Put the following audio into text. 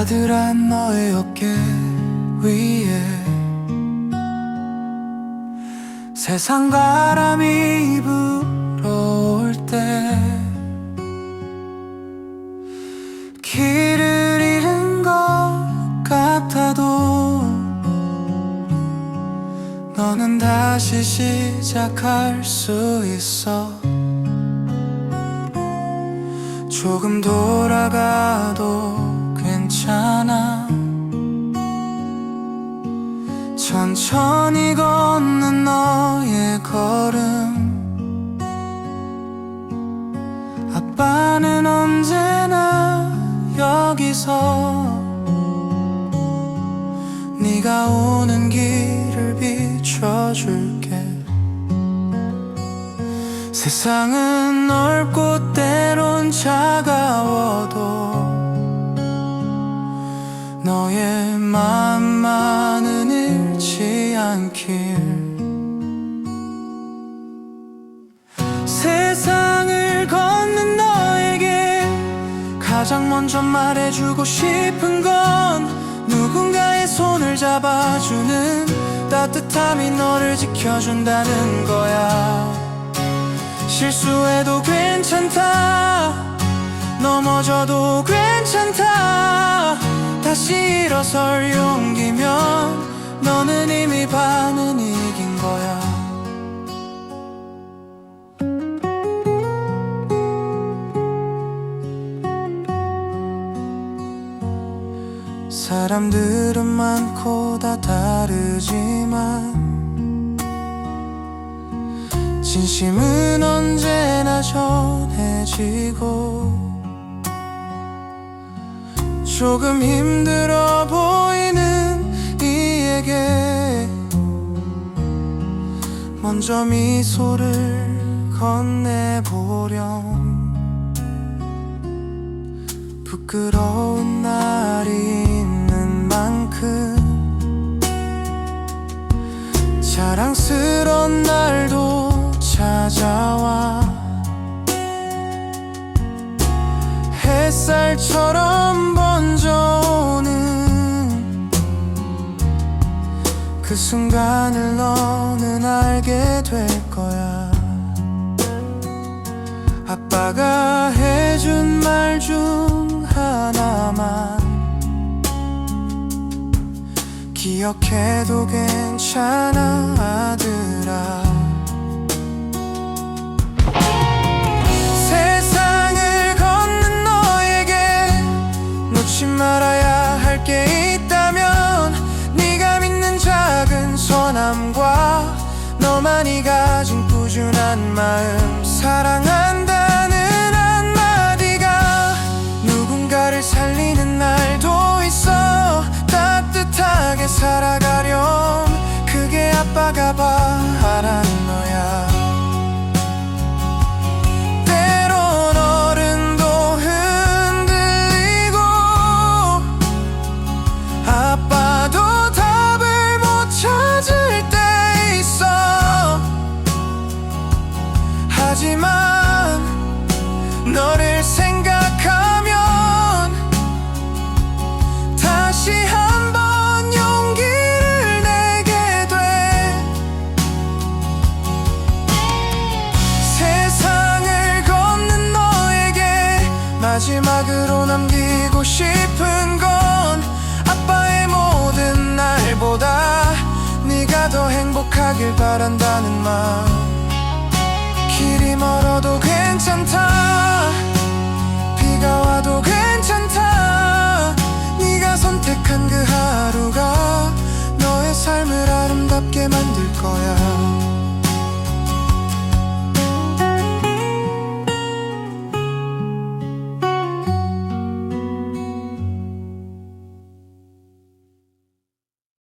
아들한 너의 어깨 위에 세상 바람이 불어올 때 길을 잃은 것 같아도 너는 다시 시작할 수 있어. 조금 돌아가도 괜찮아 천천히 걷는 너의 걸음. 아빠는 언제나 여기서 네가 오는 길을 비춰줄게. 세상은 넓고 때론 차가워 가장 먼저 말해주고 싶은 건 누군가의 손을 잡아주는 따뜻함이 너를 지켜준다는 거야. 실수해도 괜찮다. 넘어져도 괜찮다. 다시 일어설 용기면 너는 사람들은 많고 다 다르지만 진심은 언제나 전해지고 조금 힘들어 보이는 이에게 먼저 미소를 건네보렴. 부끄러운 날이 자랑스런 날도 찾아와. 햇살처럼 번져오는 그 순간을 너는 알게 될 거야. 아빠가 해준 말 중 하나만 기억해도 괜찮아 아들아. 세상을 걷는 너에게 놓지 말아야 할 게 있다면 네가 믿는 작은 선함과 너만이 가진 꾸준한 마음 사랑한 너를 생각하면 다시 한 번 용기를 내게 돼. 세상을 걷는 너에게 마지막으로 남기고 싶은 건 아빠의 모든 날보다 네가 더 행복하길 바란다는 마음. 길이 멀어도 괜찮다